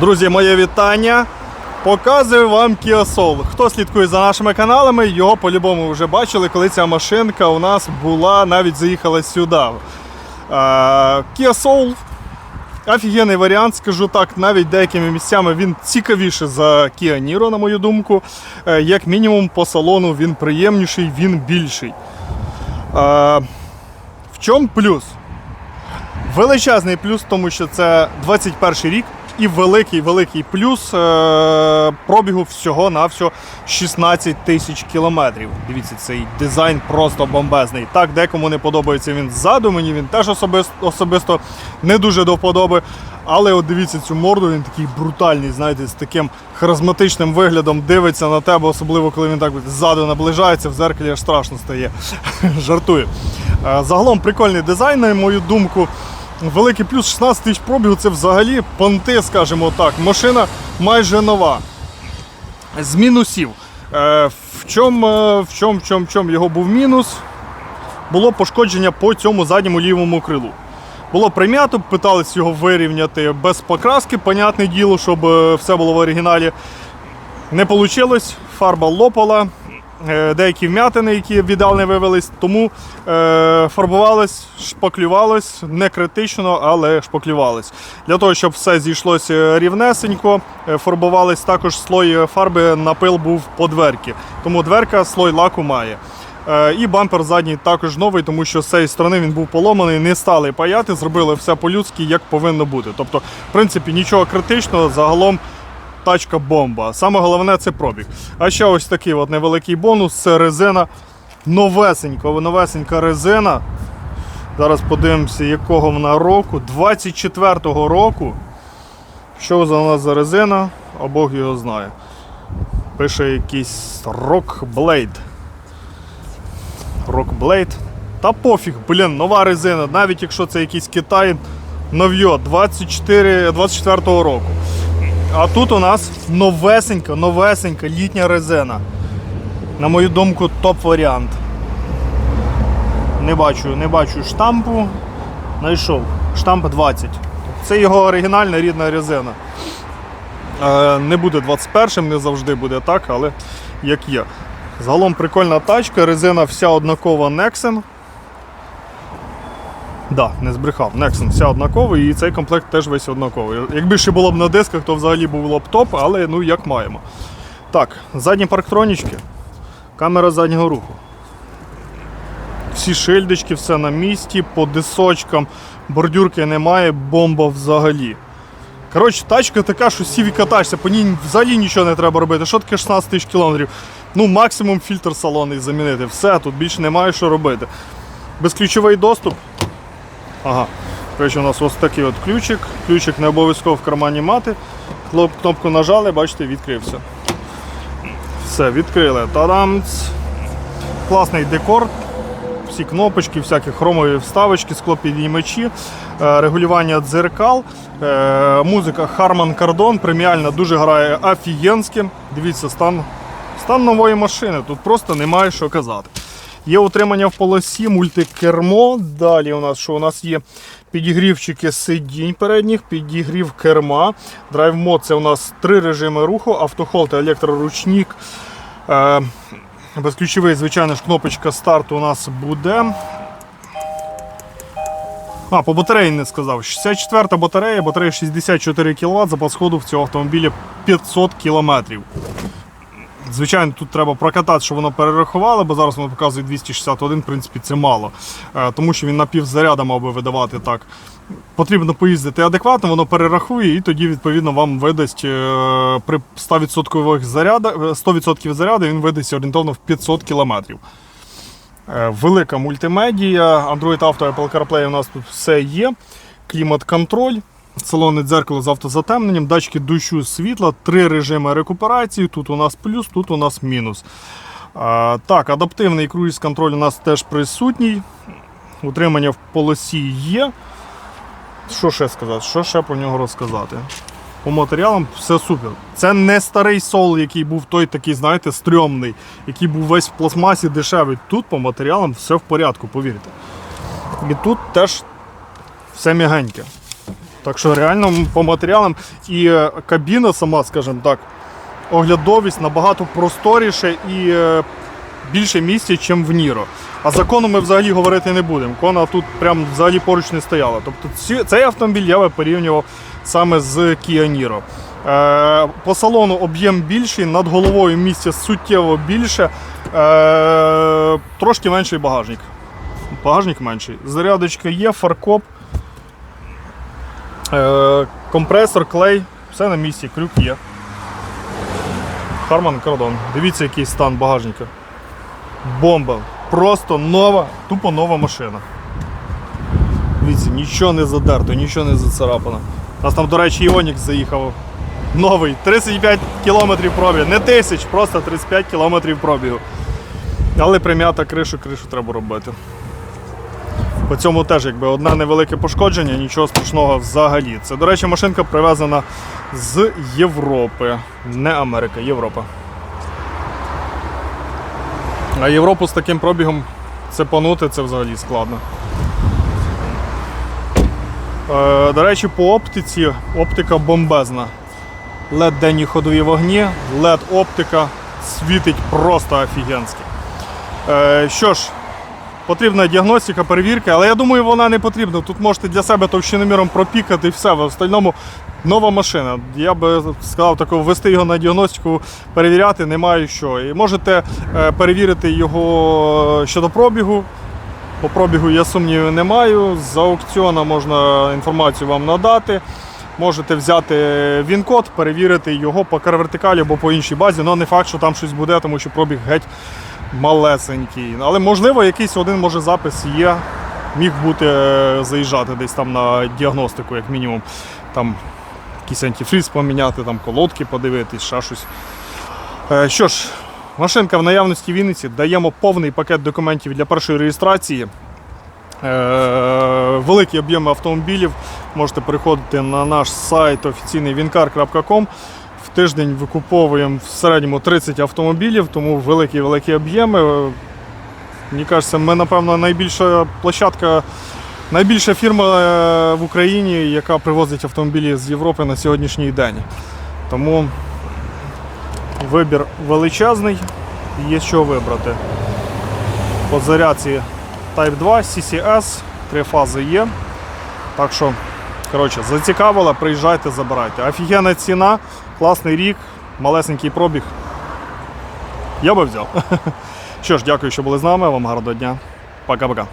Друзі, моє вітання. Показую вам Kia Soul. Хто слідкує за нашими каналами, його по-любому вже бачили, коли ця машинка у нас була, навіть заїхала сюди. Е, Kia Soul офігенний варіант, скажу так, навіть деякими місцями він цікавіший за Kia Niro, на мою думку. Е, Як мінімум, по салону він приємніший, він більший. Е, В чому плюс? Величезний плюс, тому що це 21 рік і великий великий плюс е, пробігу всього на всього 16 тисяч кілометрів. Дивіться, цей дизайн просто бомбезний. Так, декому не подобається він ззаду, мені він теж особисто, особисто не дуже до вподоби. Але от дивіться цю морду, він такий брутальний, знаєте, з таким харизматичним виглядом дивиться на тебе, особливо коли він так ззаду наближається, в зеркалі аж страшно стає. Жартую. Е, Загалом прикольний дизайн, на мою думку. Великий плюс 16 тисяч пробігу це взагалі понти, скажімо так. Машина майже нова. З мінусів. Е, В чому в чому, в чому, в чому його був мінус? Було пошкодження по цьому задньому лівому крилу. Було прим'ято, питались його вирівняти без покраски, понятне діло, щоб е, все було в оригіналі. Не вийшло, фарба лопала, е, деякі вм'ятини, які віддал не вивелись, тому е, фарбувалось, шпаклювалось, не критично, але шпаклювалось. Для того, щоб все зійшлося рівнесенько, е, фарбувались також слой фарби, напил був по дверці. Тому дверка слой лаку має. Е, І бампер задній також новий, тому що з цієї сторони він був поломаний, не стали паяти, зробили все по-людськи, як повинно бути. Тобто, в принципі, нічого критичного, загалом тачка бомба. Саме головне це пробіг. А ще ось такий от невеликий бонус це резина. Новесенька, новесенька резина. Зараз подивимося, якого вона року. 24-го року. Що за нас за резина? А Бог його знає. Пише якийсь Rock Blade. Rockblade. Та пофіг, блін, нова резина, навіть якщо це якийсь Китай 24 24-го року. А тут у нас новесенька, новесенька літня резина. На мою думку, топ-варіант. Не бачу, не бачу штампу. Знайшов. Штамп 20. Це його оригінальна рідна резина. Е, Не буде 21-м, не завжди буде так, але як є. Загалом прикольна тачка, резина вся однакова Nexen. Да, не збрехав. Nexen вся однакова і цей комплект теж весь однаковий. Якби ще було б на дисках, то взагалі було б топ, але ну як маємо. Так, задні парктронічки, камера заднього руху. Всі шильдички, все на місці, по дисочкам, бордюрки немає, бомба взагалі. Коротше, тачка така, що сіві катаєшся, по ній взагалі нічого не треба робити. Що таке 16 тисяч кілометрів? Ну, максимум фільтр салонний замінити. Все, тут більше немає що робити. Безключовий доступ. Ага. Коротше, у нас ось такий от ключик. Ключик не обов'язково в кармані мати. Кнопку нажали, бачите, відкрився. Все, відкрили. Та-дамц. Класний декор. Всі кнопочки, всякі хромові вставочки, склопідіймачі, е, регулювання дзеркал, е, музика Harman Kardon, преміальна, дуже грає офігенським. Дивіться, стан, стан нової машини. Тут просто немає що казати. Є утримання в полосі, мультикермо. Далі у нас що? У нас є підігрівчики сидінь передніх, підігрів керма. Драйв мод це у нас три режими руху, автохолд та електроручник. Е, Безключовий, звичайно ж, кнопочка старту у нас буде. А, по батареї не сказав. 64 та батарея, батарея 64 кВт, запас ходу в цього автомобіля 500 км. Звичайно, тут треба прокатати, щоб воно перерахувало, бо зараз воно показує 261, в принципі, це мало. Е, Тому що він напівзаряда мав би видавати так. Потрібно поїздити адекватно, воно перерахує і тоді, відповідно, вам видасть е, при 100% заряда, 100% заряду він видасть орієнтовно в 500 км. Велика мультимедія, Android Auto, Apple CarPlay у нас тут все є. Клімат-контроль, салонне дзеркало з автозатемненням, датчики дощу світла, три режими рекуперації. Тут у нас плюс, тут у нас мінус. А, так, адаптивний круїз контроль у нас теж присутній. Утримання в полосі є. Що ще сказати? Що ще про нього розказати? По матеріалам все супер. Це не старий сол, який був той такий, знаєте, стрьомний, який був весь в пластмасі дешевий. Тут по матеріалам все в порядку, повірте. І тут теж все м'ягеньке. Так що реально по матеріалам і е, кабіна сама, скажімо так, оглядовість набагато просторіше і е, більше місця, ніж в Ніро. А закону ми взагалі говорити не будемо. Кона тут прям взагалі поруч не стояла. Тобто цей автомобіль я би порівнював саме з Kia Niro. Е, по салону об'єм більший, над головою місця суттєво більше, трошки менший багажник. Багажник менший. Зарядочка є, фаркоп, компресор, клей, все на місці, крюк є. Harman Kardon. Дивіться, який стан багажника. Бомба. Просто нова, тупо нова машина. Дивіться, нічого не задерто, нічого не зацарапано. У нас там, до речі, Іонікс заїхав. Новий, 35 кілометрів пробігу. Не тисяч, просто 35 кілометрів пробігу. Але прим'ята кришу, кришу треба робити. По цьому теж якби одне невелике пошкодження, нічого страшного взагалі. Це, до речі, машинка привезена з Європи. Не Америка, Європа. А Європу з таким пробігом цепанути це взагалі складно. Е, до речі, по оптиці оптика бомбезна. LED денні ходові вогні, LED оптика світить просто офігенськи. Е, що ж, потрібна діагностика, перевірка, але я думаю, вона не потрібна. Тут можете для себе товщиноміром пропікати і все. В остальному нова машина. Я би сказав, тако, ввести його на діагностику, перевіряти немає що. І можете е, перевірити його щодо пробігу. По пробігу я сумнівів не маю. З аукціону можна інформацію вам надати. Можете взяти він-код, перевірити його по карвертикалі або по іншій базі. але не факт, що там щось буде, тому що пробіг геть малесенький. Але можливо, якийсь один може запис є. Міг бути е, заїжджати десь там на діагностику, як мінімум. Там якийсь антифриз поміняти, там колодки подивитись, ще щось. Е, Що ж, машинка в наявності Вінниці. Даємо повний пакет документів для першої реєстрації. Е, Великі об'єми автомобілів. Можете переходити на наш сайт офіційний wincar.com. В тиждень викуповуємо в середньому 30 автомобілів, тому великі-великі об'єми. Мені кажеться, ми, напевно, найбільша площадка, найбільша фірма е, в Україні, яка привозить автомобілі з Європи на сьогоднішній день. Тому вибір величезний, і є що вибрати. По зарядці Type 2, CCS, три фази є. Так що, коротше, зацікавило, приїжджайте, забирайте. Офігенна ціна, класний рік, малесенький пробіг. Я би взяв. Що ж, дякую, що були з нами. Вам гарного дня. Пока-пока.